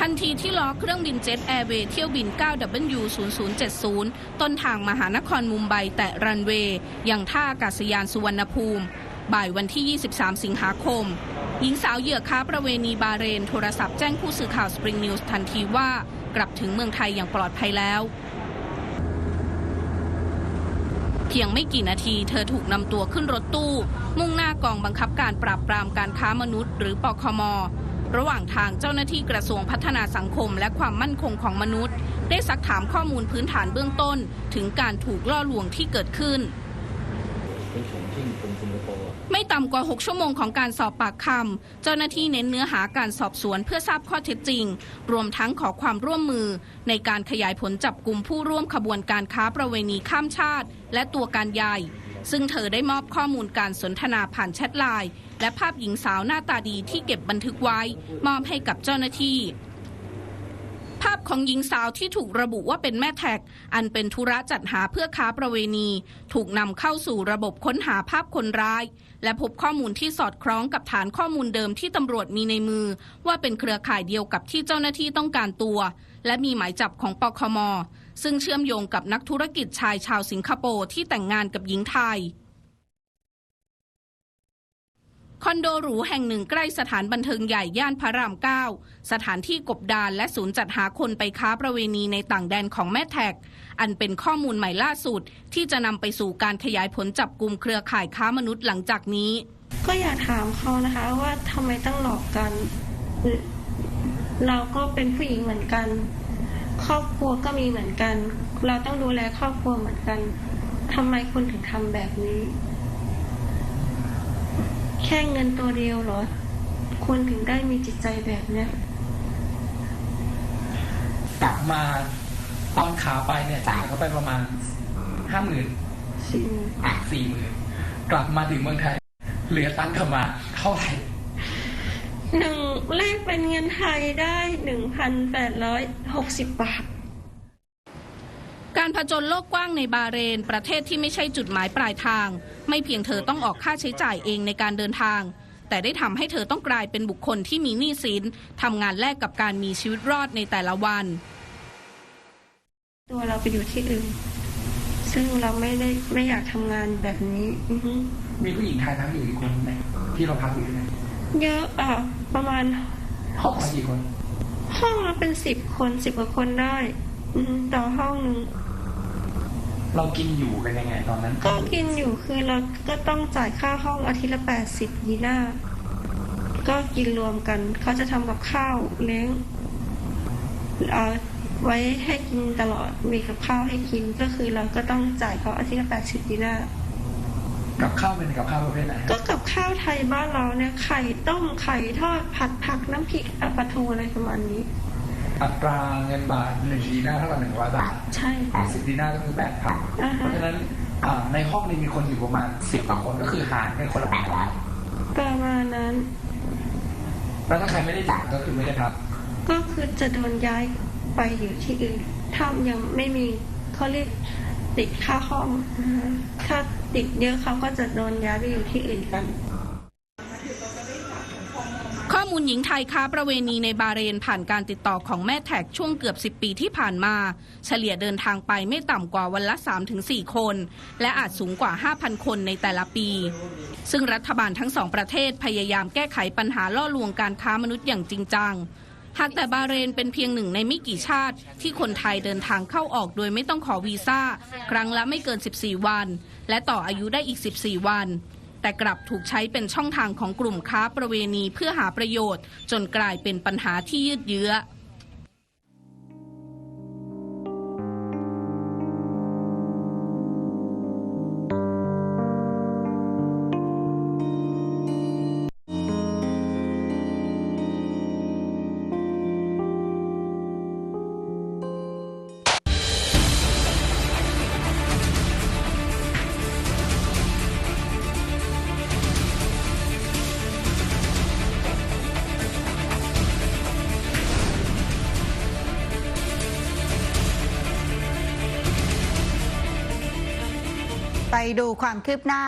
ทันทีที่ล้อเครื่องบินเจ็ตแอร์เวย์เที่ยวบิน 9W0070 ต้นทางมหานครมุมไบแต่รันเวย์ยังท่าอากาศยานสุวรรณภูมิ บ่ายวันที่ 23 สิงหาคม หญิงสาวเหยื่อค้าประเวณีบาเรน โทรศัพท์แจ้งผู้สื่อข่าวสปริงนิวส์ทันทีว่ากลับถึงเมืองไทยอย่างปลอดภัยแล้ว เพียงไม่กี่นาทีเธอถูกนำตัวขึ้นรถตู้ มุ่งหน้ากองบังคับการปราบปรามการค้ามนุษย์ หรือปคม ระหว่างทางเจ้าหน้าที่กระทรวงพัฒนาสังคม และความมั่นคงของมนุษย์ ได้ซักถามข้อมูลพื้นฐานเบื้องต้น ถึงการถูกล่อลวงที่เกิดขึ้นไม่ต่ำกว่า 6 ชั่วโมงของการสอบปากคำ เจ้าหน้าที่เน้นเนื้อหาการสอบสวนเพื่อทราบข้อเท็จจริง รวมทั้งขอความร่วมมือ ในการขยายผลจับกลุ่มผู้ร่วมขบวนการค้าประเวณีข้ามชาติ และตัวการใหญ่ ซึ่งเธอได้มอบข้อมูลการสนทนาผ่านแชทไลน์ และภาพหญิงสาวหน้าตาดีที่เก็บบันทึกไว้ มอบให้กับเจ้าหน้าที่ ภาพของหญิงสาวที่ถูกระบุว่าเป็นแม่แท็ก อันเป็นธุระจัดหาเพื่อค้าประเวณี ถูกนำเข้าสู่ระบบค้นหาภาพคนร้าย และพบข้อมูลที่สอดคล้องกับฐานข้อมูลเดิมที่ตำรวจมีในมือ ว่าเป็นเครือข่ายเดียวกับที่เจ้าหน้าที่ต้องการตัว และมีหมายจับของปคมซึ่งเชื่อมโยงกับนักธุรกิจชายชาวสิงคโปร์ที่แต่งงานกับหญิงไทย คอนโดหรูแห่งหนึ่งใกล้สถานบันเทิงใหญ่ย่านพระราม9สถานที่กบดานและศูนย์จัดหาคนไปค้าประเวณีในต่างแดนของแม่แท็ก อันเป็นข้อมูลใหม่ล่าสุด ที่จะนำไปสู่การขยายผลจับกลุ่มเครือข่ายค้ามนุษย์หลังจากนี้ ก็อยากถามเขานะคะว่าทำไมต้องหลอกกัน เราก็เป็นผู้หญิงเหมือนกัน ครอบครัวก็มีเหมือนกัน เราต้องดูแลครอบครัวเหมือนกันทำไมคุณถึงทำแบบนี้ แค่เงินตัวเดียวเหรอ คุณถึงได้มีจิตใจแบบเนี้ยกลับมาตอนขาไปเนี่ยจ่ายเขาไปประมาณห้าหมื่นสี่สี่หมื่นกลับมาถึงเมืองไทย เหลือตังค์กลับมาเท่าไหร่หนึ่งเลขเป็นเงินไทยได้หนึ่งพันแปดร้อยหกสิบบาท การผจญโลกกว้างในบาเรน ประเทศที่ไม่ใช่จุดหมายปลายทาง ไม่เพียงเธอต้องออกค่าใช้จ่ายเองในการเดินทาง แต่ได้ทำให้เธอต้องกลายเป็นบุคคลที่มีหนี้สินทำงานแลกกับการมีชีวิตรอดในแต่ละวัน ตัวเราไปอยู่ที่อื่น ซึ่งเราไม่ได้ไม่อยากทำงานแบบนี้อือฮึมีผู้หญิงไทยพักอยู่กี่คนไหมที่เราพักอยู่ที่ไหนเยอะอะประมาณห้องละกี่คน ห้องละเป็นสิบคนสิบกว่าคนได้อือฮึ ต่อห้องหนึ่งเรากินอยู่กันยังไงตอนนั้นก็กินอยู่คือเราก็ต้องจ่ายค่าห้องอาทิตย์ละแปดสิบดีน่าก็กินรวมกัน เขาจะทำกับข้าวเลี้ยงเอาไว้ให้กินตลอดมีกับข้าวให้กินก็คือเราก็ต้องจ่ายเขาอาทิตย์ละแปดสิบดีน่ากับข้าวเป็นกับข้าวประเภทไหนก็กับข้าวไทยบ้านเราเนี่ยไข่ต้มไข่ทอดผัดผักน้ำพริกอะปลาทูอะไรประมาณนี้ อัตราเงินบาทหนึ่งดีน่าเท่ากับหนึ่งร้อยบาทใช่ค่ะสิบดีน่าก็คือแปดพันอ่าเพฮะราะฉะนั้นอ่าในห้องนี้มีคนอยู่ประมาณสิบกว่าคนก็คือหารกันคนละแปดร้อยประมาณนั้น แล้วถ้าใครไม่ได้จ่ายก็คือไม่ได้พักก็คือจะโดนย้ายไปอยู่ที่อื่น ถ้ายังไม่มีเขาเรียกติดค่าห้องนะฮะถ้าติดเยอะเขาก็จะโดนย้ายไปอยู่ที่อื่นกันข้อ มูลหญิงไทยค้าประเวณีในบาเรนผ่านการติดต่อของแม่แท็กช่วงเกือบ 10 ปีที่ผ่านมา เฉลี่ยเดินทางไปไม่ต่ำกว่าวันละ 3-4 คน และอาจสูงกว่า 5,000 คนในแต่ละปี ซึ่งรัฐบาลทั้งสองประเทศพยายามแก้ไขปัญหาล่อลวงการค้ามนุษย์อย่างจริงจังหากแต่บาเรนเป็นเพียงหนึ่งในไม่กี่ชาติ ที่คนไทยเดินทางเข้าออกโดยไม่ต้องขอวีซ่า ครั้งละไม่เกิน 14 วัน และต่ออายุได้อีก 14 วัน แต่กลับถูกใช้เป็นช่องทางของกลุ่มค้าประเวณีเพื่อหาประโยชน์ จนกลายเป็นปัญหาที่ยืดเยื้อ ดูความคืบหน้า